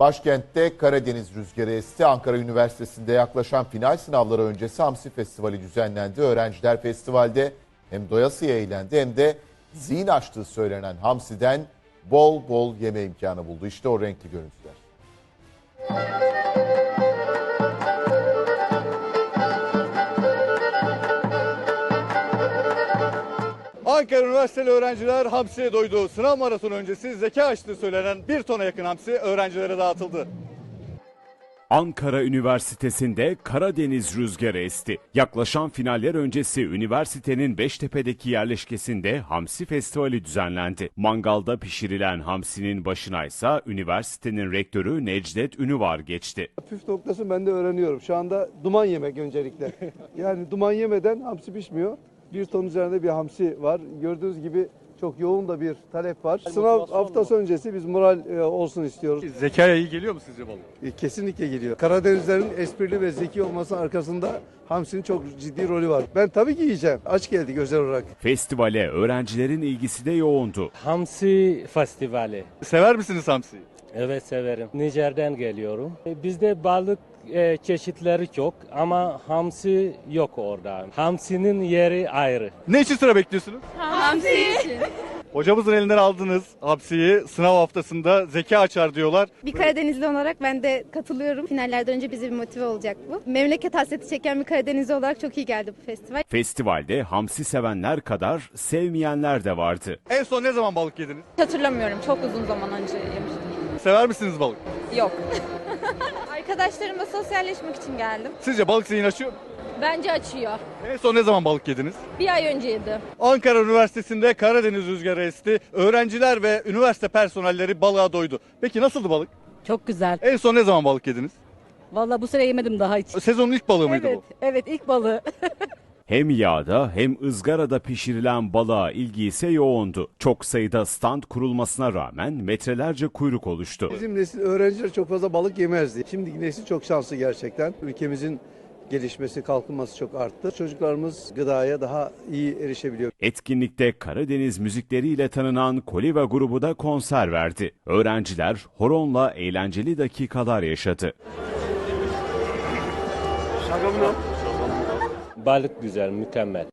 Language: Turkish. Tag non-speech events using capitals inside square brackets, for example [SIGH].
Başkentte Karadeniz rüzgarı esti. Ankara Üniversitesi'nde yaklaşan final sınavları öncesi Hamsi Festivali düzenlendi. Öğrenciler festivalde hem doyasıya eğlendi hem de zihin açtığı söylenen Hamsi'den bol bol yeme imkanı buldu. İşte o renkli görüntüler. Ankara Üniversiteli öğrenciler hamsiye doydu. Sınav maratonu öncesi zeka açtığı söylenen bir tona yakın hamsi öğrencilere dağıtıldı. Ankara Üniversitesi'nde Karadeniz rüzgarı esti. Yaklaşan finaller öncesi üniversitenin Beştepe'deki yerleşkesinde Hamsi Festivali düzenlendi. Mangalda pişirilen hamsinin başına ise üniversitenin rektörü Necdet Ünüvar geçti. Püf noktası ben de öğreniyorum. Şu anda duman yemek öncelikle. [LAUGHS] Yani duman yemeden hamsi pişmiyor. Bir ton üzerinde bir hamsi var. Gördüğünüz gibi çok yoğun da bir talep var. Sınav haftası öncesi biz moral e, olsun istiyoruz. Zekaya iyi geliyor mu sizce balık? E, Kesinlikle geliyor. Karadenizlerin esprili ve zeki olmasının arkasında hamsinin çok ciddi rolü var. Ben tabii ki yiyeceğim. Aç geldik özel olarak. Festivale öğrencilerin ilgisi de yoğundu. Hamsi Festivali. Sever misiniz hamsiyi? Evet severim. Nijer'den geliyorum. E, Bizde balık e, çeşitleri çok ama hamsi yok orada. Hamsinin yeri ayrı. Ne için sıra bekliyorsunuz? Hamsi. Hocamızın elinden aldınız hamsiyi. Sınav haftasında zeka açar diyorlar. Bir Karadenizli olarak ben de katılıyorum. Finallerden önce bizi bir motive olacak bu. Memleket hasreti çeken bir Karadenizli olarak çok iyi geldi bu festival. Festivalde hamsi sevenler kadar sevmeyenler de vardı. En son ne zaman balık yediniz? Hatırlamıyorum. Çok uzun zaman önce yemiştim. Sever misiniz balık? Yok. [LAUGHS] Arkadaşlarımla sosyalleşmek için geldim. Sizce balık zihin açıyor mu? Bence açıyor. En son ne zaman balık yediniz? Bir ay önceydi. Ankara Üniversitesi'nde Karadeniz rüzgarı esti. Öğrenciler ve üniversite personelleri balığa doydu. Peki nasıldı balık? Çok güzel. En son ne zaman balık yediniz? Vallahi bu sene yemedim daha hiç. Sezonun ilk balığı mıydı Evet, bu? evet ilk balığı. [LAUGHS] Hem yağda hem ızgarada pişirilen balığa ilgi ise yoğundu. Çok sayıda stand kurulmasına rağmen metrelerce kuyruk oluştu. Bizim nesil öğrenciler çok fazla balık yemezdi. Şimdiki nesil çok şanslı gerçekten. Ülkemizin gelişmesi, kalkınması çok arttı. Çocuklarımız gıdaya daha iyi erişebiliyor. Etkinlikte Karadeniz müzikleriyle tanınan Koliva grubu da konser verdi. Öğrenciler horonla eğlenceli dakikalar yaşadı. Balık güzel, mükemmel.